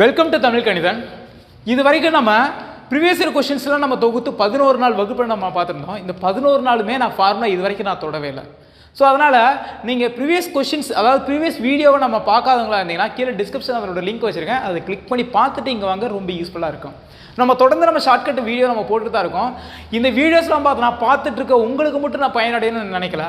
Welcome to Tamil கணிதன் இது வரைக்கும் நம்ம ப்ரீவியஸ் இயர் கொஷின்ஸ்லாம் நம்ம தொகுத்து பதினோரு நாள் வகுப்பில் நம்ம பார்த்துருந்தோம். இந்த பதினோரு நாளுமே நான் ஃபார்முலா இது வரைக்கும் நான் தொடவே இல்லை. ஸோ அதனால் நீங்கள் ப்ரீவியஸ் கொஷின்ஸ் அதாவது ப்ரீவியஸ் வீடியோவை நம்ம பார்க்காதவங்களா இருந்தீங்கன்னா கீழே டிஸ்கிரிப்ஷன் அவரோட லிங்க் வச்சுருக்கேன். அதை கிளிக் பண்ணி பார்த்துட்டு இங்கே வாங்க ரொம்ப யூஸ்ஃபுல்லாக இருக்கும். நம்ம தொடர்ந்து நம்ம ஷார்ட்கட் வீடியோ நம்ம போட்டுட்டு தான் இருக்கோம். இந்த வீடியோஸ்லாம் பார்த்து நான் பார்த்துட்டு இருக்க உங்களுக்கு மட்டும் நான் பயனடையணும்னு நினைக்கல.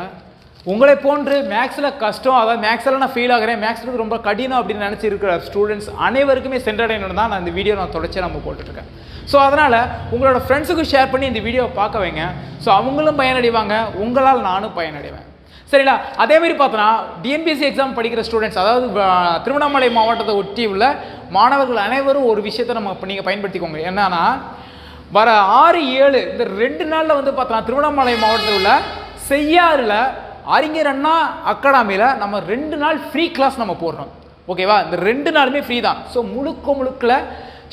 உங்களை போன்று மேக்ஸில் கஷ்டம் அதாவது மேக்ஸில் நான் ஃபீல் ஆகிறேன் மேக்ஸில் ரொம்ப கடினம் அப்படின்னு நினச்சி இருக்கிற ஸ்டூடெண்ட்ஸ் அனைவருக்குமே சென்றடையணும் தான் நான் இந்த வீடியோ நான் தொடர்ச்சியாக நம்ம போட்டுட்ருக்கேன். ஸோ அதனால் உங்களோட ஃப்ரெண்ட்ஸுக்கு ஷேர் பண்ணி இந்த வீடியோவை பார்க்க வைங்க. ஸோ அவங்களும் பயனடைவாங்க உங்களால் நானும் பயனடைவேன். சரிங்களா? அதேமாரி பார்த்தோன்னா டிஎன்பிஎஸ்சி எக்ஸாம் படிக்கிற ஸ்டூடெண்ட்ஸ் அதாவது திருவண்ணாமலை மாவட்டத்தை ஒட்டி உள்ள மாணவர்கள் அனைவரும் ஒரு விஷயத்தை நம்ம இப்போ நீங்கள் பயன்படுத்திக்கோங்க. என்னன்னா வர ஆறு ஏழு இந்த ரெண்டு நாளில் வந்து பார்த்தோன்னா திருவண்ணாமலை மாவட்டத்தில் உள்ள செய்யாறில் அறிஞர் அண்ணா அகாடமியில் நம்ம ரெண்டு நாள் ஃப்ரீ கிளாஸ் நம்ம போடுறோம். ஓகேவா இந்த ரெண்டு நாளுமே ஃப்ரீ தான். ஸோ முழுக்க முழுக்கில்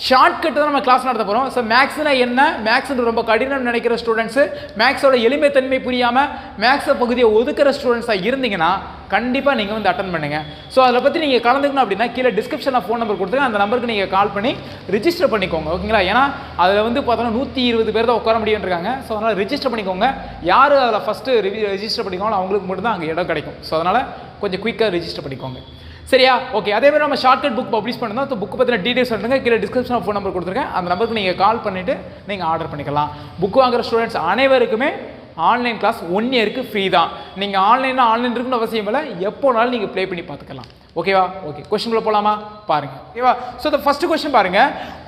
ஷார்ட்கட் தான் நம்ம கிளாஸ் நடத்த போகிறோம் ஸோ மேக்ஸ்னா என்ன? மேக்ஸ் ரொம்ப கடினம் நினைக்கிற ஸ்டூடெண்ட்ஸு மேக்ஸோட எளிமைத்தன்மை புரியாமல் மேக்ஸை பகுதியை ஒதுக்கிற ஸ்டூடெண்ட்ஸாக இருந்தீங்கன்னா கண்டிப்பாக நீங்கள் வந்து அட்டன் பண்ணுங்கள் ஸோ அதில் பற்றி நீங்கள் கலந்துக்கணும் அப்படின்னா கீழே டிஸ்கிரிப்ஷனில் ஃபோன் நம்பர் கொடுத்துருங்க. அந்த நம்பருக்கு நீங்கள் கால் பண்ணி ரிஜிஸ்டர் பண்ணிக்கோங்க. ஓகேங்களா ஏன்னா அதில் வந்து பார்த்தோன்னா நூற்றி இருபது பேர் தான் உட்கார முடியும் இருக்காங்க. ஸோ அதனால் ரிஜிஸ்டர் பண்ணிக்கோங்க. யார் அதில் ஃபஸ்ட்டு ரிஜிஸ்டர் பண்ணிக்கோங்களோ அவங்களுக்கு மட்டும் தான் அங்கே இடம் கிடைக்கும். ஸோ அதனால் கொஞ்சம் குயிக்காக ரிஜிஸ்டர் பண்ணிக்கோங்க. சரியா? ஓகே அதே மாதிரி நம்ம ஷார்ட்கட் புக் பப்ளிஷ் பண்ணணும் அந்த புக் பற்றின டீடைல்ஸ் சொல்லுங்க கீழே டிஸ்கிரிப்ஷனில் ஃபோன் நம்பர் கொடுத்துருக்கேன். அந்த நம்பருக்கு நீங்கள் கால் பண்ணிவிட்டு நீங்கள் ஆர்டர் பண்ணிக்கலாம். புக் வாங்குகிற ஸ்டூடெண்ட்ஸ் அனைவருக்குமே ஆன்லைன் கிளாஸ் ஒன் இயருக்கு ஃப்ரீ தான். நீங்கள் ஆன்லைனில் ஆன்லைன் இருக்குன்னு அவசியம் இல்லை. எப்போனாலும் நீங்கள் ப்ளே பண்ணி பார்த்துக்கலாம். ஓகேவா ஓகே கொஸ்டின்குள்ளே போகலாமா பாருங்க. ஓகேவா ஸோ இந்த ஃபஸ்ட்டு கொஸ்டின் பாருங்க.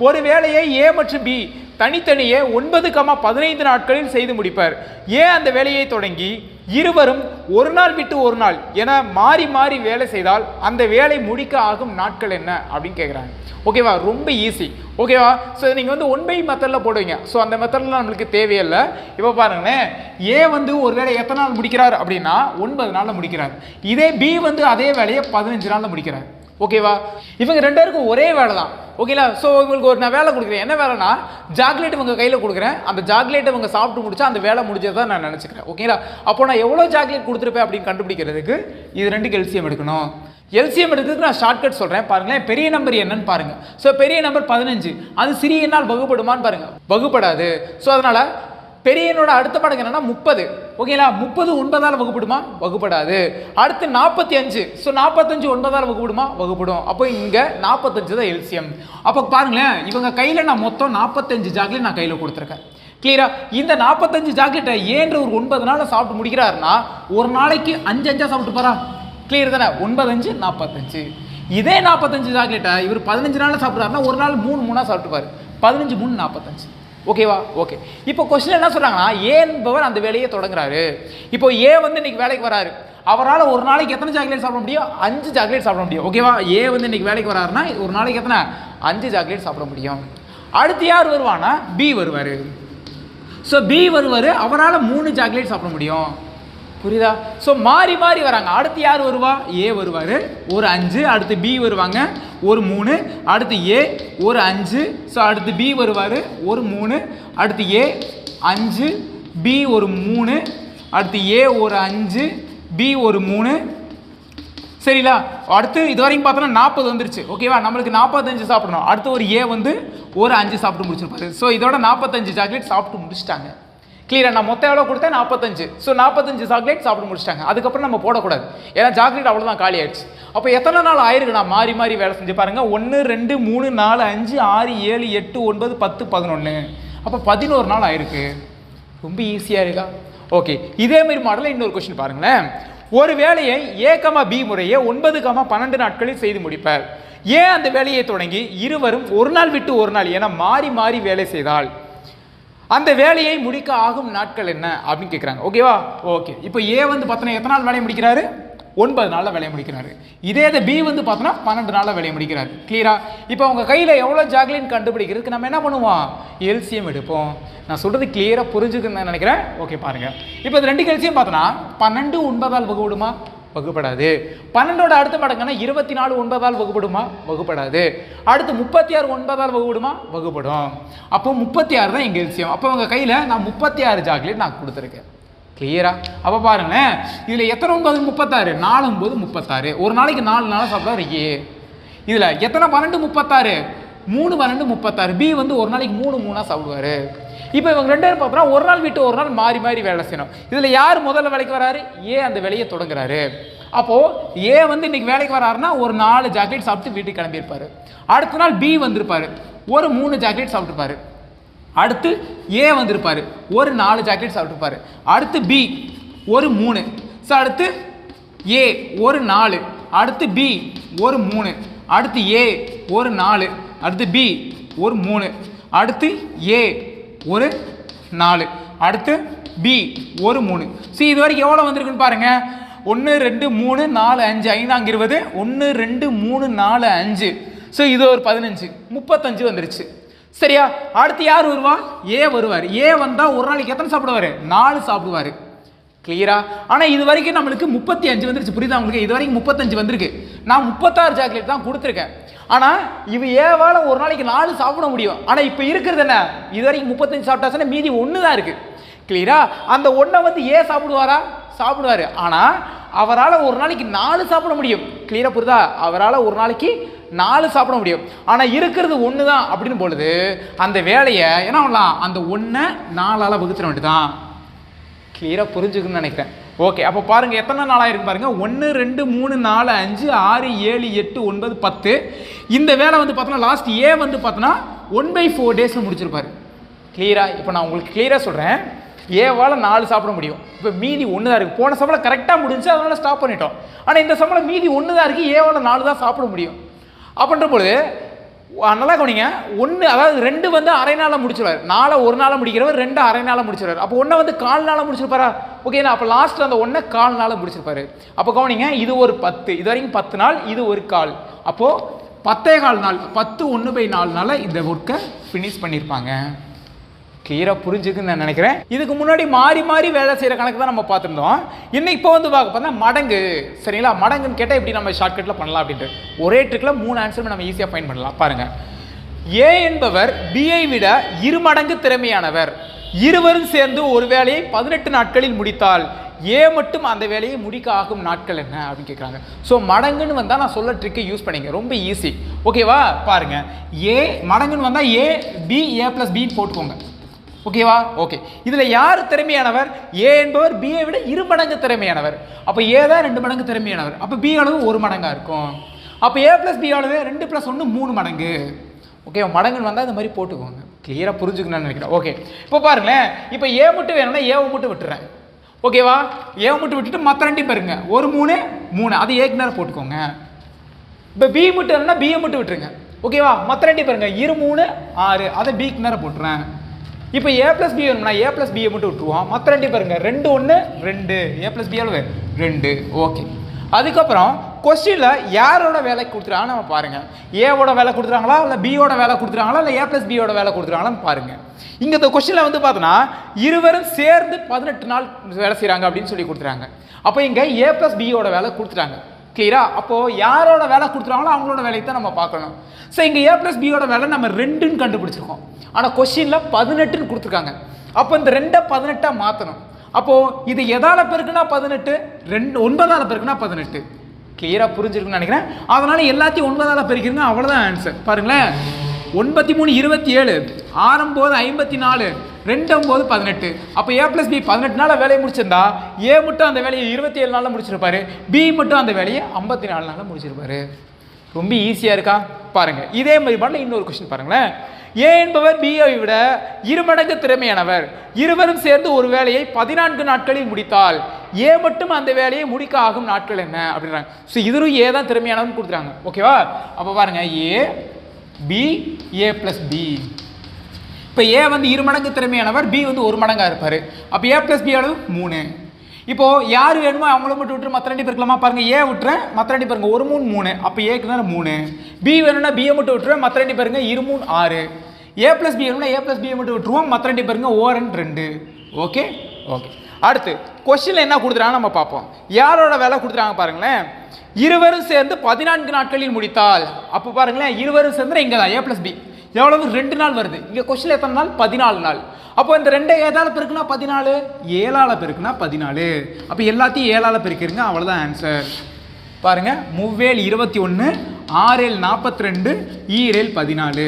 ஒரு வேலையை ஏ மற்றும் பி தனித்தனியே ஒன்பது கமா பதினைந்து நாட்களில் செய்து முடிப்பார். ஏன் அந்த வேலையை தொடங்கி? இருவரும் ஒரு நாள் விட்டு ஒரு நாள் என மாறி மாறி வேலை செய்தால் அந்த வேலை முடிக்க ஆகும் நாட்கள் என்ன அப்படின்னு கேட்குறாங்க ஓகேவா ரொம்ப ஈஸி ஓகேவா ஸோ நீங்கள் வந்து ஒன் பை மெத்தடில் போடுவீங்க. ஸோ அந்த மெத்தட்லாம் நம்மளுக்கு தேவையில்லை. இப்போ பாருங்களேன். ஏ வந்து ஒரு வேலை எத்தனை நாள் முடிக்கிறார் அப்படின்னா ஒன்பது நாளில் முடிக்கிறார். இதே பி வந்து அதே வேலையை பதினஞ்சு நாளில் முடிக்கிறார். ஓகேவா இவங்க ரெண்டு பேருக்கும் ஒரே வேலை தான் ஓகேங்களா ஸோ இவங்களுக்கு ஒரு நான் வேலை கொடுக்குறேன். என்ன வேலைனா ஜாக்லேட் இவங்க கையில் கொடுக்குறேன். அந்த ஜாக்லேட்டை இவங்க சாப்பிட்டு முடிச்சா அந்த வேலை முடிஞ்சதை நான் நினச்சிக்கிறேன். ஓகேங்களா அப்போ நான் எவ்வளோ ஜாக்லேட் கொடுத்துருப்பேன் அப்படின்னு கண்டுபிடிக்கிறதுக்கு இது ரெண்டு கெல்சியம் எடுக்கணும். எல்சிஎம் எடுக்கிறதுக்கு நான் ஷார்ட்கட் சொல்கிறேன் பாருங்களேன் பெரிய நம்பர் என்னன்னு பாருங்கள் ஸோ பெரிய நம்பர் பதினஞ்சு. அது சிறிய நாள் வகுப்படுமான்னு பாருங்கள் வகுப்படாது. ஸோ அதனால் பெரியனோட அடுத்த படம் என்னன்னா முப்பது. ஓகேங்களா முப்பது ஒன்பதால் வகுப்படுமா? வகுப்படாது. அடுத்து நாற்பத்தி அஞ்சு ஸோ நாற்பத்தஞ்சு ஒன்பதால் வகுப்படுமா? வகுப்படும். அப்போ இங்கே நாற்பத்தஞ்சு தான் எல்சியம் அப்போ பாருங்களேன் இவங்க கையில் நான் மொத்தம் நாற்பத்தஞ்சு ஜாக்லேட் நான் கையில் கொடுத்துருக்கேன். கிளியரா இந்த நாற்பத்தஞ்சு ஜாக்லேட்டை ஏன்ற ஒரு ஒன்பது நாளில் சாப்பிட்டு முடிக்கிறாருன்னா ஒரு நாளைக்கு அஞ்சு அஞ்சா சாப்பிட்டு போகிறா கிளியர் தானே? ஒன்பதஞ்சு நாற்பத்தஞ்சு. இதே நாற்பத்தஞ்சு ஜாக்லேட்டை இவர் பதினஞ்சு நாளில் சாப்பிட்றாருன்னா ஒரு நாள் மூணு மூணாக சாப்பிட்டுப்பார். பதினஞ்சு மூணு நாற்பத்தஞ்சு. ஓகேவா ஓகே இப்போ கொஸ்டின் என்ன சொல்கிறாங்கன்னா ஏ என்பவர் அந்த வேலையை தொடங்குறாரு? இப்போ ஏ வந்து இன்னைக்கு வேலைக்கு வராரு. அவரால் ஒரு நாளைக்கு எத்தனை சாக்லேட் சாப்பிட முடியும்? அஞ்சு சாக்லேட் சாப்பிட முடியும். ஓகேவா ஏ வந்து இன்னைக்கு வேலைக்கு வராருன்னா ஒரு நாளைக்கு எத்தனை? அஞ்சு சாக்லேட் சாப்பிட முடியும். அடுத்து யார் வருவானா பி வருவார். ஸோ பி வருவார். அவரால் மூணு சாக்லேட் சாப்பிட முடியும். புரியுதா? ஸோ மாறி மாறி வராங்க. அடுத்து யார் வருவா? ஏ வருவார். ஒரு அஞ்சு அடுத்து பி வருவாங்க. ஒரு மூணு அடுத்து ஏ ஒரு அஞ்சு. ஸோ அடுத்து பி வருவார். ஒரு மூணு அடுத்து ஏ அஞ்சு. பி ஒரு மூணு அடுத்து ஏ ஒரு அஞ்சு. பி ஒரு மூணு. சரிங்களா அடுத்து இது வரைக்கும் பார்த்தோன்னா நாற்பது வந்துருச்சு. ஓகேவா நம்மளுக்கு நாற்பத்தஞ்சு சாப்பிடணும். அடுத்து ஒரு ஏ வந்து ஒரு அஞ்சு சாப்பிட்டு முடிச்சிருப்பாரு. ஸோ இதோட நாற்பத்தஞ்சு சாக்லேட் சாப்பிட்டு முடிச்சிட்டாங்க. கிளியராக நான் மொத்தம் எவ்வளோ கொடுத்தேன்? நாற்பத்தஞ்சு. ஸோ நாற்பத்தஞ்சு சாக்லேட் சாப்பிட முடிச்சிட்டாங்க. அதுக்கப்புறம் நம்ம போடக்கூடாது. ஏன்னா சாக்லேட் அவ்வளோதான் காலி ஆயிடுச்சு. அப்போ எத்தனை நாள் ஆயிருக்கு நான் மாறி மாறி வேலை செஞ்சு பாருங்கள் ஒன்று ரெண்டு மூணு நாலு அஞ்சு ஆறு ஏழு எட்டு ஒன்பது பத்து பதினொன்று அப்போ பதினோரு நாள் ஆயிருக்கு. ரொம்ப ஈஸியாக இருக்கா? ஓகே இதேமாரி மாடலில் இன்னொரு கொஸ்டின் பாருங்களேன். ஒரு வேலையை ஏ பி முறையே ஒன்பது கமா பன்னெண்டு நாட்களில் செய்து முடிப்பார். ஏன் அந்த வேலையை தொடங்கி இருவரும் ஒரு நாள் விட்டு ஒரு நாள் என மாறி மாறி வேலை செய்தால்? அந்த வேலையை முடிக்க ஆகும் நாட்கள் என்ன அப்படின்னு கேட்குறாங்க ஓகேவா ஓகே இப்போ ஏ வந்து பார்த்தோன்னா எத்தனை நாள் வேலையை முடிக்கிறாரு? ஒன்பது நாளில் வேலையை முடிக்கிறாரு. இதே இது பி வந்து பார்த்தோன்னா பன்னெண்டு நாளில் வேலையை முடிக்கிறாரு. கிளியரா இப்போ உங்கள் கையில் எவ்வளோ ஜாக்லின் கண்டுபிடிக்கிறதுக்கு நம்ம என்ன பண்ணுவோம்? எல்சியம் எடுப்போம். நான் சொல்கிறது கிளியராக புரிஞ்சுக்குன்னு நினைக்கிறேன். ஓகே பாருங்கள் இப்போ இது ரெண்டு எல்சிஎம் பார்த்தோன்னா பன்னெண்டு ஒன்பதால் விடுமா வகுப்படாது. பன்னெண்டோட அடுத்த மடங்குனா இருபத்தி நாலு ஒன்பதால் வகுப்படுமா வகுப்படாது. அடுத்து முப்பத்தி ஆறு ஒன்பதால் வகுப்படுமா வகுப்படும் அப்போ முப்பத்தி ஆறு தான் எங்கள் எல்சியம். அப்போ உங்கள் கையில் நான் முப்பத்தி ஆறு சாக்லேட் நான் கொடுத்துருக்கேன். கிளியரா அப்போ பாருங்களேன். இதில் எத்தனை ஒன்பது முப்பத்தாறு? நாலு ஒன்பது முப்பத்தாறு. ஒரு நாளைக்கு நாலு நாளாக சாப்பிட்டா ஏ இதில் எத்தனை பன்னெண்டு முப்பத்தாறு? மூணு பன்னெண்டு முப்பத்தாறு. பி வந்து ஒரு நாளைக்கு மூணு மூணாக சாப்பிடுவாரு. இப்போ இவங்க ரெண்டு பேரும் பார்த்தோம்னா ஒரு நாள் விட்டு ஒரு நாள் மாறி மாறி வேலை செய்யணும். இதில் யார் முதல்ல வேலைக்கு வராரு? ஏ அந்த வேலையை தொடங்குறாரு. அப்போது ஏ வந்து இன்னைக்கு வேலைக்கு வராருன்னா ஒரு நாலு ஜாக்கெட் சாப்பிட்டு வீட்டுக்கு கிளம்பியிருப்பாரு. அடுத்த நாள் பி வந்திருப்பாரு. ஒரு மூணு ஜாக்கெட் சாப்பிட்டுருப்பாரு. அடுத்து ஏ வந்திருப்பார். ஒரு நாலு ஜாக்கெட் சாப்பிட்டுருப்பாரு. அடுத்து பி ஒரு மூணு. ஸோ அடுத்து ஏ ஒரு நாலு. அடுத்து பி ஒரு மூணு. அடுத்து ஏ ஒரு நாலு. அடுத்து பி ஒரு மூணு. அடுத்து ஏ ஒரு நாலு. அடுத்து பி ஒரு மூணு. ஸோ இது வரைக்கும் எவ்வளோ வந்திருக்குன்னு பாருங்க. ஒன்று ரெண்டு மூணு நாலு அஞ்சு. ஐந்தாங்க இருபது. ஒன்று ரெண்டு மூணு நாலு அஞ்சு. ஸோ இது ஒரு பதினஞ்சு. முப்பத்தஞ்சு வந்துருச்சு. சரியா? அடுத்து யார் வருவா? ஏ வருவார். ஏ வந்தால் ஒரு நாளைக்கு எத்தனை சாப்பிடுவார்? நாலு சாப்பிடுவார். கிளியரா ஆனால் இது வரைக்கும் நம்மளுக்கு முப்பத்தி அஞ்சு வந்துருச்சு. புரியுதா உங்களுக்கு? இது வரைக்கும் முப்பத்தஞ்சு வந்திருக்கு. நான் முப்பத்தாறு சாக்லேட் தான் கொடுத்துருக்கேன். ஆனால் இவ ஏவால் ஒரு நாளைக்கு நாலு சாப்பிட முடியும். ஆனால் இப்போ இருக்கிறது என்ன? இது வரைக்கும் முப்பத்தஞ்சு சாப்பிட்டாச்சுன்னா மீதி ஒன்று தான் இருக்குது கிளியரா அந்த ஒன்றை வந்து ஏன் சாப்பிடுவாரா? சாப்பிடுவாரு. ஆனால் அவரால் ஒரு நாளைக்கு நாலு சாப்பிட முடியும். கிளியராக புரியுதா? அவரால் ஒரு நாளைக்கு நாலு சாப்பிட முடியும். ஆனால் இருக்கிறது ஒன்று தான் அப்படின்னு பொழுது அந்த வேலையை என்ன பண்ணலாம்? அந்த ஒன்றை நாலால் வகுத்துட வேண்டியதான் கிளியராக புரிஞ்சுக்குன்னு நினைக்கிறேன். ஓகே அப்போ பாருங்கள் எத்தனை நாளாக இருக்கு பாருங்கள் ஒன்று ரெண்டு மூணு நாலு அஞ்சு ஆறு ஏழு எட்டு ஒன்பது பத்து. இந்த வேலை வந்து பார்த்தோன்னா லாஸ்ட் ஏ வந்து பார்த்தோன்னா ஒன் பை ஃபோர் டேஸில் முடிச்சிருப்பாரு. கிளியராக இப்போ நான் உங்களுக்கு கிளியராக சொல்கிறேன் ஏவால் நாலு சாப்பிட முடியும். இப்போ மீதி ஒன்று தான் இருக்குது போன சம்பளம் கரெக்டாக முடிஞ்சு அதனால் ஸ்டாப் பண்ணிட்டோம். ஆனால் இந்த சம்பளம் மீதி ஒன்று தான் இருக்குது ஏவால் நாலு தான் சாப்பிட முடியும். அப்படின்ற பொழுது நல்லா கவனிங்க. ஒன்று அதாவது ரெண்டு வந்து அரை நாளில் முடிச்சிடுவார் நாளை ஒரு நாளில் முடிக்கிறவர் ரெண்டு அரை நாளில் முடிச்சிருவார். அப்போ ஒன்றை வந்து கால் நாளில் முடிச்சிருப்பாரா ஓகேண்ணா அப்போ லாஸ்ட்டில் அந்த ஒன்றை கால் நாளில் முடிச்சிருப்பாரு. அப்போ கவனிங்க இது ஒரு பத்து. இது வரைக்கும் பத்து நாள் இது ஒரு கால். அப்போது பத்தே கால் நாள் பத்து ஒன்று பை நாலு நாளில் இந்த ஒர்க்கை ஃபினிஷ் பண்ணியிருப்பாங்க கிளியராக புரிஞ்சுக்குன்னு நான் நினைக்கிறேன். இதுக்கு முன்னாடி மாறி மாறி வேலை செய்கிற கணக்கு தான் நம்ம பார்த்துருந்தோம். இன்னைக்கு இப்போ வந்து பார்க்க பார்த்தா மடங்கு. சரிங்களா? மடங்குன்னு கேட்டால் எப்படி நம்ம ஷார்ட்கட்டில் பண்ணலாம் அப்படின்ட்டு. ஒரே ட்ரிக்கில் மூணு ஆன்சர் நம்ம ஈஸியாக ஃபைன் பண்ணலாம். பாருங்கள் ஏ என்பவர் பிஐ விட இரு மடங்கு திறமையானவர். இருவரும் சேர்ந்து ஒரு வேலையை பதினெட்டு நாட்களில் முடித்தால் ஏ மட்டும் அந்த வேலையை முடிக்க ஆகும் நாட்கள் என்ன அப்படின்னு கேட்குறாங்க ஸோ மடங்குன்னு வந்தால் நான் சொல்ல ட்ரிக்கை யூஸ் பண்ணிங்க. ரொம்ப ஈஸி ஓகேவா பாருங்கள் ஏ மடங்குன்னு வந்தால் ஏ பி ஏ ப்ளஸ் பின்னு போட்டுக்கோங்க. ஓகேவா ஓகே இதில் யார் திறமையானவர்? ஏ என்பவர் பிஏ விட இரு மடங்கு திறமையானவர். அப்போ ஏ தான் ரெண்டு மடங்கு திறமையானவர். அப்போ பி அளவு ஒரு மடங்காக இருக்கும். அப்போ ஏ ப்ளஸ் பி அளவு ரெண்டு ப்ளஸ் ஒன்று மூணு மடங்கு. ஓகே மடங்குன்னு வந்தால் இந்த மாதிரி போட்டுக்கோங்க. கிளியராக புரிஞ்சுக்கணும்னு நினைக்கிறேன். ஓகே இப்போ பாருங்களேன். இப்போ ஏ மட்டும் வேணும்னா ஏவை மட்டும் விட்டுறேன். ஓகேவா ஏவை மட்டும் விட்டுட்டு மற்ற ரெண்டையும் பாருங்க. ஒரு மூணு மூணு. அது ஏக்கு நேரம் போட்டுக்கோங்க. இப்போ பி மட்டும் வேணும்னா பிஏ மட்டும் விட்டுருங்க. ஓகேவா மற்ற ரெண்டையும் பாருங்க. இரு மூணு ஆறு. அதை பிக்கு நேரம் போட்டுறேன். இப்போ ஏ ப்ளஸ் பி வேணும்னா ஏ ப்ளஸ் பியை மட்டும் விட்டுருவோம். மற்ற ரெண்டு பாருங்க. ரெண்டு ஒன்று ரெண்டு. ஏ ப்ளஸ் பி அளவு ரெண்டு. ஓகே அதுக்கப்புறம் கொஸ்டினில் யாரோட வேலை கொடுத்துறாங்கன்னு நம்ம பாருங்கள் ஏவோட வேலை கொடுத்துறாங்களா இல்லை பியோட வேலை கொடுத்துறாங்களா இல்லை ஏ ப்ளஸ் பியோட வேலை கொடுத்துறாங்களான்னு பாருங்கள் இங்கே இந்த கொஸ்டினில் வந்து பார்த்தோன்னா இருவரும் சேர்ந்து பதினெட்டு நாள் வேலை செய்கிறாங்க அப்படின்னு சொல்லி கொடுத்துறாங்க அப்போ இங்கே ஏ ப்ளஸ் பியோட வேலை கொடுத்துட்டாங்க. கிளியரா அப்போது யாரோட வேலை கொடுத்துருவாங்களோ அவங்களோட வேலையை தான் நம்ம பார்க்கணும். ஸோ இங்கே ஏ ப்ளஸ் பியோட வேலை நம்ம ரெண்டுன்னு கண்டுபிடிச்சிருக்கோம். ஆனால் கொஷினில் பதினெட்டுன்னு கொடுத்துருக்காங்க. அப்போ இந்த ரெண்டை பதினெட்டாக மாற்றணும் அப்போது இது எதால் பெருக்குன்னா பதினெட்டு? ரெண்டு ஒன்பதால் பெருக்குனா பதினெட்டு. கிளியராக புரிஞ்சிருக்குன்னு நினைக்கிறேன். அதனால் எல்லாத்தையும் ஒன்பதால் பெருக்கிருங்க அவ்வளோதான் ஆன்சர் பாருங்களேன். ஒன்பத்தி மூணு இருபத்தி ஏழு. ஆறம்போது ஐம்பத்தி நாலு ரெண்டம்போது பதினெட்டு. அப்போ ஏ ப்ளஸ் பி பதினெட்டு நாளில் வேலையை முடிச்சிருந்தா ஏ மட்டும் அந்த வேலையை இருபத்தி ஏழு நாளில் முடிச்சிருப்பாரு பி மட்டும் அந்த வேலையை ஐம்பத்தி நாலு நாளில் முடிச்சிருப்பாரு. ரொம்ப ஈஸியாக இருக்கா? பாருங்கள் இதே மாதிரி பண்ணல இன்னொரு கொஸ்டின் பாருங்களேன். ஏ என்பவர் பிஐ விட இருமடங்கு திறமையானவர். இருவரும் சேர்ந்து ஒரு வேலையை பதினான்கு நாட்களில் முடித்தால் ஏ மட்டும் அந்த வேலையை முடிக்க ஆகும் நாட்கள் என்ன? அப்படின்றாங்க. ஸோ இதுவும் ஏ தான் திறமையானவன்னு கொடுத்துறாங்க ஓகேவா அப்போ பாருங்கள் A B A plus B இப்போ ஏ வந்து இரு மடங்கு திறமையானவர் பி வந்து ஒரு மடங்காக இருப்பார். அப்போ ஏ ப்ளஸ் பி அளவு மூணு. இப்போது யார் வேணுமோ அவங்கள மட்டும் விட்டுரு மற்ற ரெண்டு பேருக்கலாமா பாருங்கள் ஏ விட்டுறேன் மற்ற ரெண்டு பேருங்க ஒரு மூணு மூணு. அப்போ ஏக்கு நேரம் மூணு. பி வேணும்னா பியை மட்டும் விட்டுருவேன் மற்ற ரெண்டு பேருங்க இரு மூணு ஆறு. ஏ ப்ளஸ் பி வேணும்னா ஏ ப்ளஸ் பியை மட்டும் விட்டுருவோம் மற்ற ரெண்டு பேருங்க ஓரன் ரெண்டு ஓகே ஓகே அடுத்து கொஸ்டினில் என்ன கொடுத்துறாங்க நம்ம பார்ப்போம். யாரோட வேலை கொடுத்துறாங்க பாருங்களேன். இருவரும் சேர்ந்து பதினான்கு நாட்களில் முடித்தால் அப்போ பாருங்களேன் இருவரும் சேர்ந்து இங்கே தான் ஏ ப்ளஸ் பி எவ்வளவு? ரெண்டு நாள் வருது. இங்கே கொஸ்டின் எத்தனை நாள்? பதினாலு நாள். அப்போ இந்த ரெண்டு ஏதால பெருக்குன்னா பதினாலு? ஏழால பெருக்குன்னா பதினாலு. அப்போ எல்லாத்தையும் ஏழால பெருக்கிருங்க அவ்வளோதான் ஆன்சர் பாருங்கள் மூவேல் இருபத்தி ஒன்று ஆறேல் நாற்பத்தி ரெண்டு ஈரேல் பதினாலு.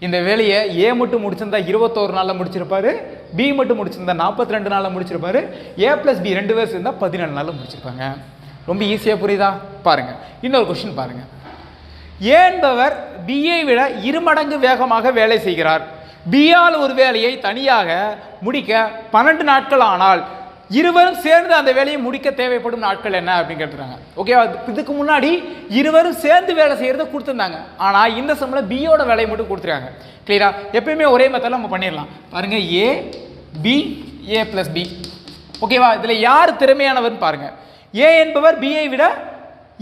இந்த வேலையை ஏ மட்டும் முடிச்சிருந்தா இருபத்தோரு நாளில் முடிச்சிருப்பாரு பி மட்டும் முடிச்சிருந்தா நாற்பத்தி ரெண்டு நாளில் முடிச்சிருப்பாரு ஏ ப்ளஸ் பி ரெண்டு பேர் சேர்ந்தா பதினேழு நாளில் முடிச்சிருப்பாங்க. ரொம்ப ஈஸியாக புரியுதா? பாருங்க. இன்னொரு கொஸ்டின் பாருங்க. ஏ என்பவர் பியை விட இருமடங்கு வேகமாக வேலை செய்கிறார்? பியால் ஒரு வேலையை தனியாக முடிக்க பன்னெண்டு நாட்கள் ஆனால் இருவரும் சேர்ந்து அந்த வேலையை முடிக்க தேவைப்படும் நாட்கள் என்ன அப்படின்னு கேட்டுறாங்க ஓகேவா இதுக்கு முன்னாடி இருவரும் சேர்ந்து வேலை செய்கிறத கொடுத்துருந்தாங்க. ஆனால் இந்த சம்மில் பியோட வேலையை மட்டும் கொடுத்துருக்காங்க. கிளியரா எப்பயுமே ஒரே மெத்தடில் நம்ம பண்ணிடலாம். பாருங்கள் A B A plus B ஓகேவா இதில் யார் திறமையானவர்னு பாருங்கள் ஏ என்பவர் பிஐ விட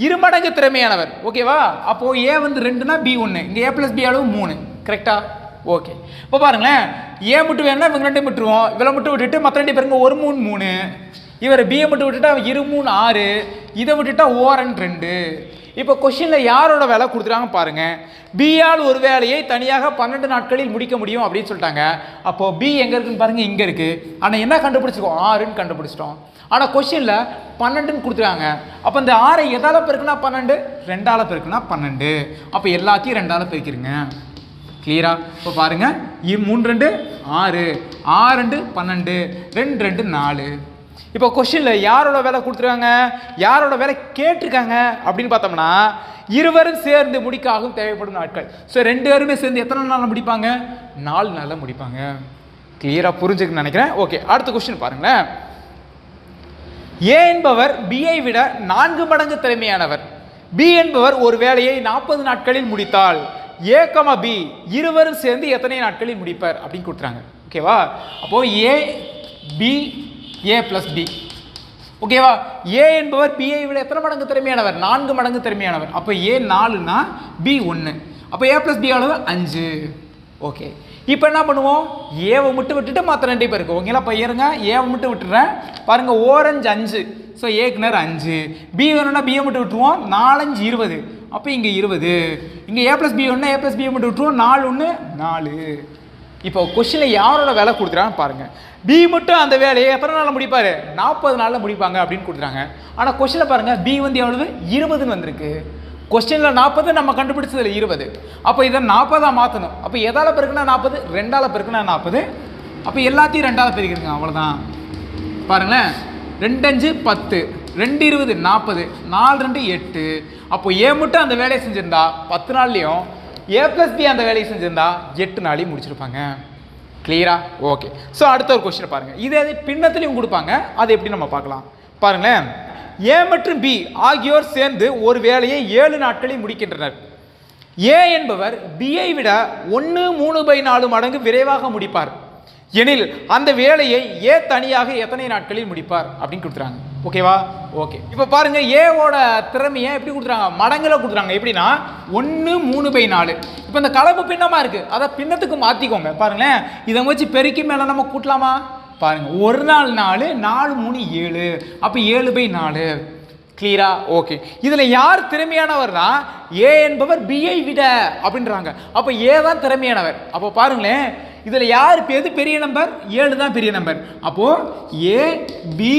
இருமடங்கு திறமையானவர். ஓகேவா அப்போது ஏ வந்து ரெண்டுனா பி ஒன்று இங்கே ஏ ப்ளஸ் பி அளவு மூணு. கரெக்டாக ஓகே. இப்போ பாருங்களேன் ஏ மட்டும் வேணும்னா இவங்க ரெண்டையும் விட்டுருவோம் இவ்வளோ மட்டும் விட்டுட்டு மற்ற ரெண்டு பேருங்க ஒரு மூணு மூணு. இவர் பிஏ மட்டும் விட்டுட்டா இரு மூணு ஆறு. இதை விட்டுட்டா ஓரன் ரெண்டு. இப்போ கொஷினில் யாரோட வேலை கொடுத்துட்டாங்க பாருங்கள் பியால் ஒரு வேலையை தனியாக பன்னெண்டு நாட்களில் முடிக்க முடியும் அப்படின்னு சொல்லிட்டாங்க. அப்போது பி எங்கே இருக்குன்னு பாருங்க இங்கே இருக்குது ஆனால் என்ன கண்டுபிடிச்சிருக்கோம்? ஆறுன்னு கண்டுபிடிச்சிட்டோம். ஆனால் கொஷினில் பன்னெண்டுன்னு கொடுத்துருக்காங்க அப்போ இந்த ஆறை எதால் பெருக்குன்னா பன்னெண்டு? ரெண்டால் பெருக்குன்னா பன்னெண்டு. அப்போ எல்லாத்தையும் ரெண்டால் பெருக்கிருங்க. கிளியரா இப்போ பாருங்கள் இ மூணு ரெண்டு ஆறு. ஆறு ரெண்டு பன்னெண்டு. ரெண்டு ரெண்டு நாலு. இப்போ கொஷினில் யாரோட வேலை கொடுத்துருக்காங்க? யாரோட வேலை கேட்டிருக்காங்க? அப்படின்னு பார்த்தோம்னா இருவரும் சேர்ந்து முடிக்காகவும் தேவைப்படும் நாட்கள். ஸோ ரெண்டு பேருமே சேர்ந்து எத்தனை நாளில் முடிப்பாங்க? நாலு நாளில் முடிப்பாங்க. கிளியராக புரிஞ்சுக்குன்னு நினைக்கிறேன். ஓகே அடுத்த கொஸ்டின் பாருங்களேன். ஏ என்பவர் பிஐ விட நான்கு மடங்கு திறமையானவர். பி என்பவர் ஒரு வேலையை நாற்பது நாட்களில் முடித்தால். ஏ கமா பி இருவரும் சேர்ந்து எத்தனை நாட்களில் முடிப்பார் அப்படின்னு கொடுத்துறாங்க. ஓகேவா அப்போ A B A plus B ஓகேவா ஏ என்பவர் பிஐ விட எத்தனை மடங்கு திறமையானவர்? நான்கு மடங்கு திறமையானவர். அப்போ ஏ நாலுனா பி ஒன்று அப்போ ஏ பிளஸ் பி அளவு அஞ்சு. ஓகே இப்போ என்ன பண்ணுவோம்? ஏவை மட்டும் விட்டுட்டு மற்ற ரெண்டு பேருக்கு ஓகேங்களா இப்போ இருங்க. ஏவை மட்டும் விட்டுறேன். பாருங்கள் ஓரஞ்சு அஞ்சு. ஸோ ஏக்குனர் அஞ்சு. பி வேணும்னா பியை மட்டும் விட்டுருவோம். நாலஞ்சு இருபது. அப்போ இங்கே இருபது. இங்கே ஏ ப்ளஸ் பி ஒன்று ஏ ப்ளஸ் பி மட்டும் விட்டுருவோம். நாலு ஒன்று நாலு. இப்போ கொஷினில் யாரோட வேலை கொடுக்குறான்னு பாருங்கள் பி மட்டும் அந்த வேலையை எத்தனை நாளில் முடிப்பார்? நாற்பது நாளில் முடிப்பாங்க அப்படின்னு கொடுத்துறாங்க ஆனால் கொஷினில் பாருங்கள் பி வந்து எவ்வளவு? இருபதுன்னு வந்திருக்கு. கொஸ்டினில் நாற்பது நம்ம கண்டுபிடிச்சதில் இருபது. அப்போ இதை நாற்பதாக மாற்றணும் அப்போ எதால் பெருக்குனா நாற்பது ரெண்டால் பெருக்குனா நாற்பது. அப்போ எல்லாத்தையும் ரெண்டால் பெருக்கிடுங்க அவ்வளோதான் பாருங்களேன். ரெண்டஞ்சு பத்து. ரெண்டு இருபது நாற்பது நாலு ரெண்டு எட்டு. அப்போ ஏ மட்டும் அந்த வேலையை செஞ்சுருந்தா பத்து நாள்லேயும் ஏ ப்ளஸ் பி அந்த வேலையை செஞ்சுருந்தா எட்டு நாளையும் முடிச்சிருப்பாங்க. கிளியரா ஓகே ஸோ அடுத்த ஒரு கொஸ்டின் பாருங்கள் இதே அது பின்னத்துலையும் கொடுப்பாங்க. அது எப்படி நம்ம பார்க்கலாம்? பாருங்களேன். ஏ மற்றும் பி ஆகியோர் சேர்ந்து ஒரு வேலையை ஏழு நாட்களில் முடிக்கின்றனர். ஏ என்பவர் பியை விட ஒன்று மூணு பை நாலு மடங்கு விரைவாக முடிப்பார். எனில் அந்த வேலையை ஏ தனியாக எத்தனை நாட்களில் முடிப்பார்? அப்படின்னு கொடுத்துறாங்க ஓகேவா? ஓகே. இப்போ பாருங்க ஏவோட திறமையை எப்படி கொடுத்துறாங்க மடங்களை கொடுத்துறாங்க எப்படின்னா ஒன்று மூணு பை நாலு. இப்போ இந்த கலப்பு பின்னமாக இருக்குது அதை பின்னத்துக்கு மாற்றிக்கோங்க பாருங்களேன். இதை வச்சு பெருக்கி மேலே நம்ம கூட்டலாமா? பாருங்கள் ஒரு நாள் நாலு நாலு மூணு ஏழு. அப்போ ஏழு பை நாலு. கிளியரா ஓகே இதில் யார் திறமையானவர்னா ஏ என்பவர் பிஐ விட அப்படின்றாங்க. அப்போ ஏ தான் திறமையானவர். அப்போ பாருங்களேன் இதில் யார் இப்போ எது பெரிய நம்பர் ஏழு தான் பெரிய நம்பர் அப்போது A B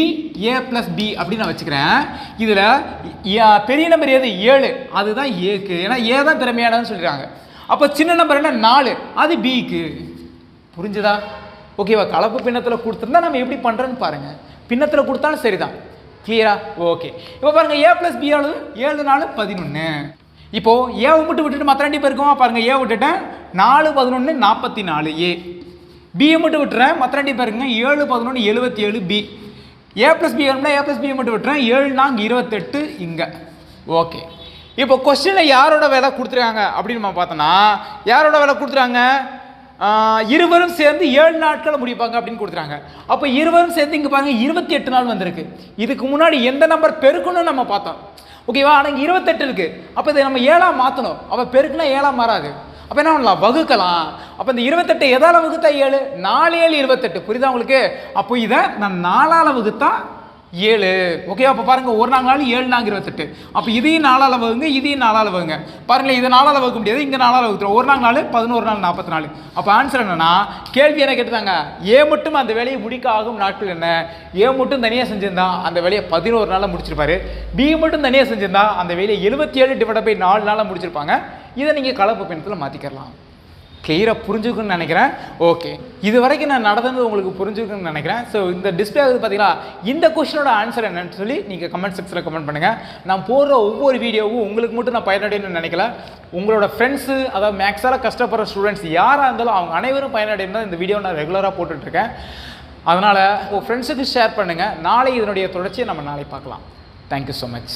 A plus B அப்படின்னு நான் வச்சுக்கிறேன். இதில் பெரிய நம்பர் எது? ஏழு. அதுதான் ஏக்கு ஏன்னா ஏ தான் திறமையானதுன்னு சொல்கிறாங்க அப்போ சின்ன நம்பர் என்ன? நாலு. அது பிக்கு புரிஞ்சுதா? ஓகேவா கலப்பு பின்னத்தில் கொடுத்துருந்தா நம்ம எப்படி பண்ணுறோன்னு பாருங்கள் பின்னத்தில் கொடுத்தாலும் சரிதான். கிளியரா ஓகே இப்போ பாருங்கள் ஏ ப்ளஸ் பி அளவு ஏழு நாலு பதினொன்று இப்போது ஏவை மட்டும் விட்டுட்டு மற்ற ரெண்டு பேருக்கும் பாருங்கள் ஏ விட்டுட்டேன். நாலு பதினொன்று நாற்பத்தி நாலு ஏ பியை மட்டும் விட்டுறேன். மற்ற ரெண்டு பேருங்க ஏழு பதினொன்று எழுபத்தி ஏழு பி ஏ ப்ளஸ் பி வேணும்னா ஏ ப்ளஸ் பியை மட்டும் விட்டுறேன். ஏழு நாங்க இருபத்தெட்டு இங்கே. ஓகே இப்போ கொஸ்டினில் யாரோட வேலை கொடுத்துருக்காங்க? அப்படின்னு நம்ம பார்த்தோன்னா யாரோட வேலை கொடுத்துருக்காங்க? இருவரும் சேர்ந்து ஏழு நாட்களை முடிப்பாங்க அப்படின்னு கொடுத்துறாங்க அப்போ இருவரும் சேர்ந்து இங்கே பாருங்க இருபத்தி எட்டு நாள் வந்திருக்கு. இதுக்கு முன்னாடி எந்த நம்பர் பெருக்கணும்னு நம்ம பார்த்தோம். ஓகேவா ஆனால் இங்கே இருபத்தெட்டு இருக்கு. அப்போ இதை நம்ம ஏழாக மாற்றணும் அப்போ பெருக்குனா ஏழாக மாறாது. அப்போ என்ன பண்ணலாம்? வகுக்கலாம். அப்போ இந்த இருபத்தெட்டு எதால் வகுத்தா ஏழு? நாலு ஏழு இருபத்தெட்டு. புரியுதா உங்களுக்கு? அப்போ இதை நான் நாலால் வகுத்தா ஏழு. ஓகே அப்போ பாருங்கள் ஒரு நாள் நாள் ஏழு நாங்க இருபத்தெட்டு. அப்போ இதையும் நாலால் வகுங்க இதையும் நாலால் வகுங்க. பாருங்களேன் இதை நாலால் வகுக்க முடியாது இங்கே நாலால் வகுத்துறோம் ஒரு நாள் நாள் பதினோரு நாள் நாற்பத்தி நாலு அப்போ ஆன்சர் என்னென்னா கேள்வி என்ன கேட்டுதாங்க? ஏ மட்டும் அந்த வேலையை முடிக்க ஆகும் நாட்கள் என்ன? ஏ மட்டும் தனியாக செஞ்சிருந்தா அந்த வேலையை பதினோரு நாளில் முடிச்சிருப்பாரு. பி மட்டும் தனியாக செஞ்சிருந்தா அந்த வேலையை எழுபத்தி ஏழு டிவைட் பை நாலு நாளில் முடிச்சிருப்பாங்க. இதை நீங்கள் கலப்பு பயணத்தில் மாற்றிக்கலாம் கிளியராக புரிஞ்சுக்குன்னு நினைக்கிறேன். ஓகே இது வரைக்கும் நான் நடந்தது உங்களுக்கு புரிஞ்சுக்குன்னு நினைக்கிறேன். ஸோ இந்த டிஸ்பிளே ஆகுது பார்த்தீங்களா இந்த கொஷினோட ஆன்சர் என்னன்னு சொல்லி நீங்கள் கமெண்ட் செக்ஷனில் கமெண்ட் பண்ணுங்கள் நான் போடுற ஒவ்வொரு வீடியோவும் உங்களுக்கு மட்டும் நான் பயனடையணும்னு நினைக்கல. உங்களோட ஃப்ரெண்ட்ஸு அதாவது மேக்ஸால் கஷ்டப்படுற ஸ்டூடெண்ட்ஸ் யாராக இருந்தாலும் அவங்க அனைவரும் பயனடையணும் தான் இந்த வீடியோ நான் ரெகுலராக போட்டுட்ருக்கேன். அதனால் உங்கள் ஃப்ரெண்ட்ஸுக்கு ஷேர் பண்ணுங்கள் நாளை இதனுடைய தொடர்ச்சியை நம்ம நாளை பார்க்கலாம். Thank you so much